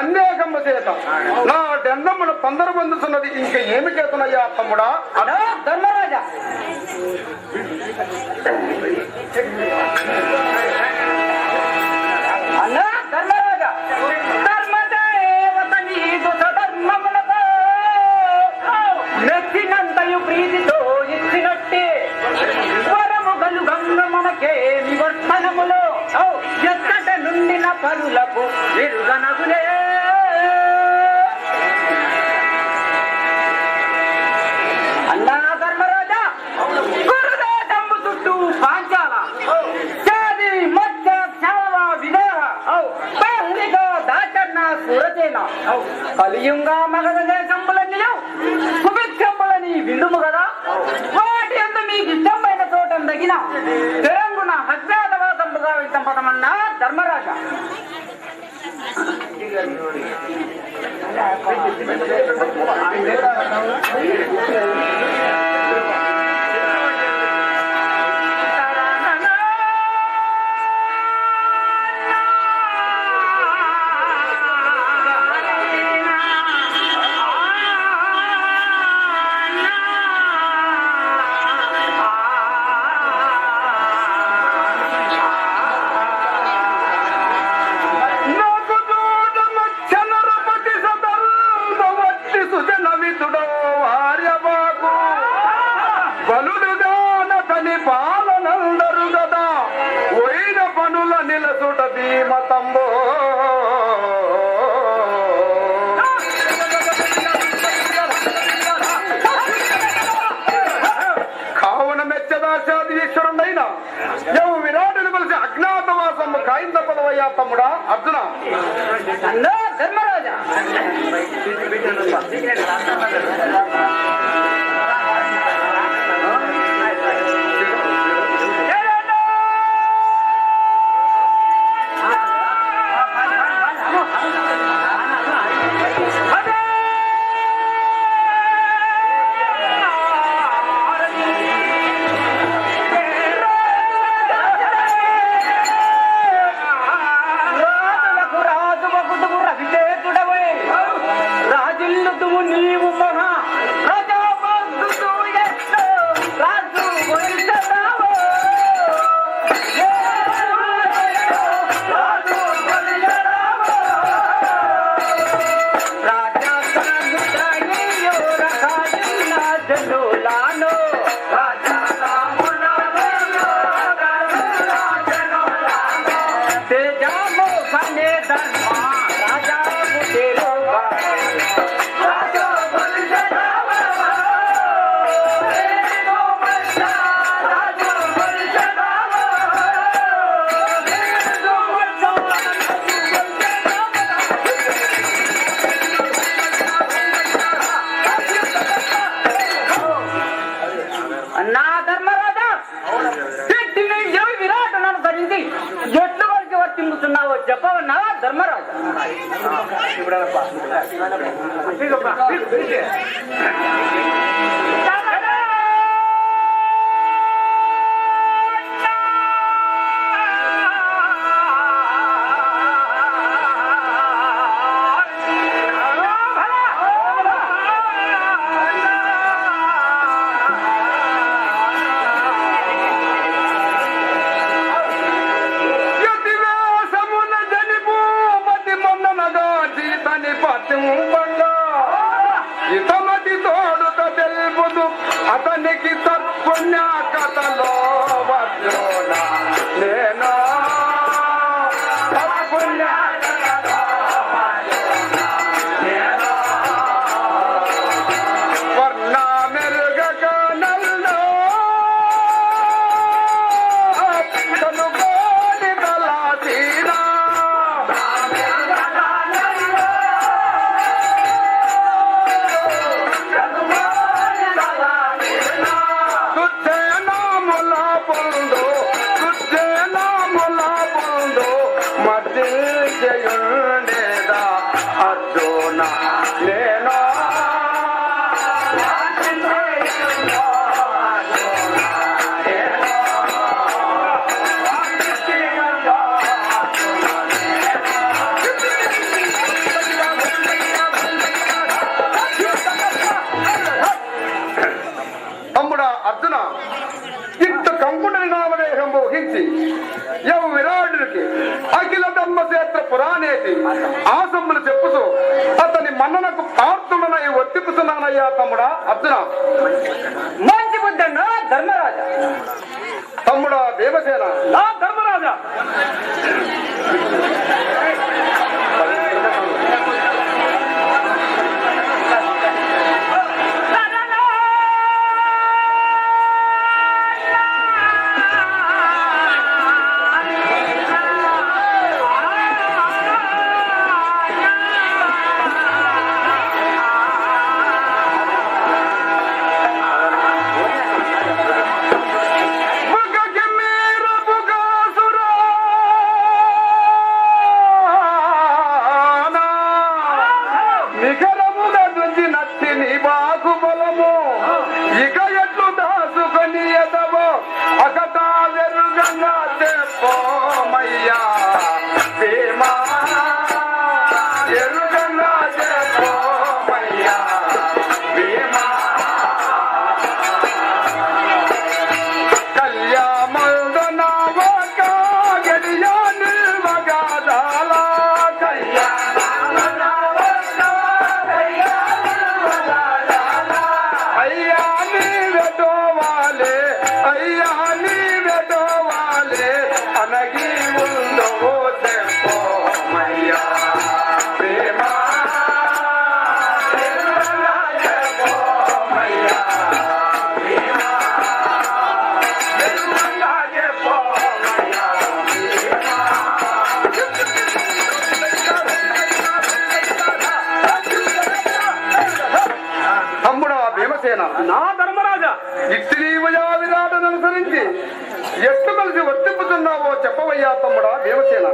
కన్యాకమ్మ చేత నా దెన్నమ్మను పందరు పొందుతున్నది ఇంక ఏమి చేతున్నయ్యా తమ్ముడా? ధర్మరాజా. బియ్యంగా మగదగా కంబులన్నీ లేవు కుబిత్కంబులని విందుము కదా వాటి అంత మీకు ఇష్టమైన చోట తగిన తెరంగున హజ్జాతవాదంపుగా వింతంపదమన్నా ధర్మరాజా ఆయన వాయిన్ తప్పదవయ్యా తమ్ముడా అర్జున ధర్మరాజా. నుంచి ఎట్లు వరకు వర్తింపుతున్నావో చెప్పవన్నావా ధర్మరాజు? సింహంగా ఇతమతి తోడుత తెలుపుదు. అతనికి తత్పుణ్య కథలో వద్రోణ వహించి యవ విరాడుడికి అఖిల ధర్మక్షేత్ర పురాణేటి ఆసమ్ములు చెప్పుతూ అతని మన్ననకు పార్థుడనై వర్తిపుతున్నానయ్యా తమ్ముడా అర్జున. మంచి బుద్ధన్న ధర్మరాజా. తమ్ముడా దేవసేన నా ధర్మరాజా. నికరముగా నుంచి నచ్చి నీ బాహుబలము. ఇక భీమసేన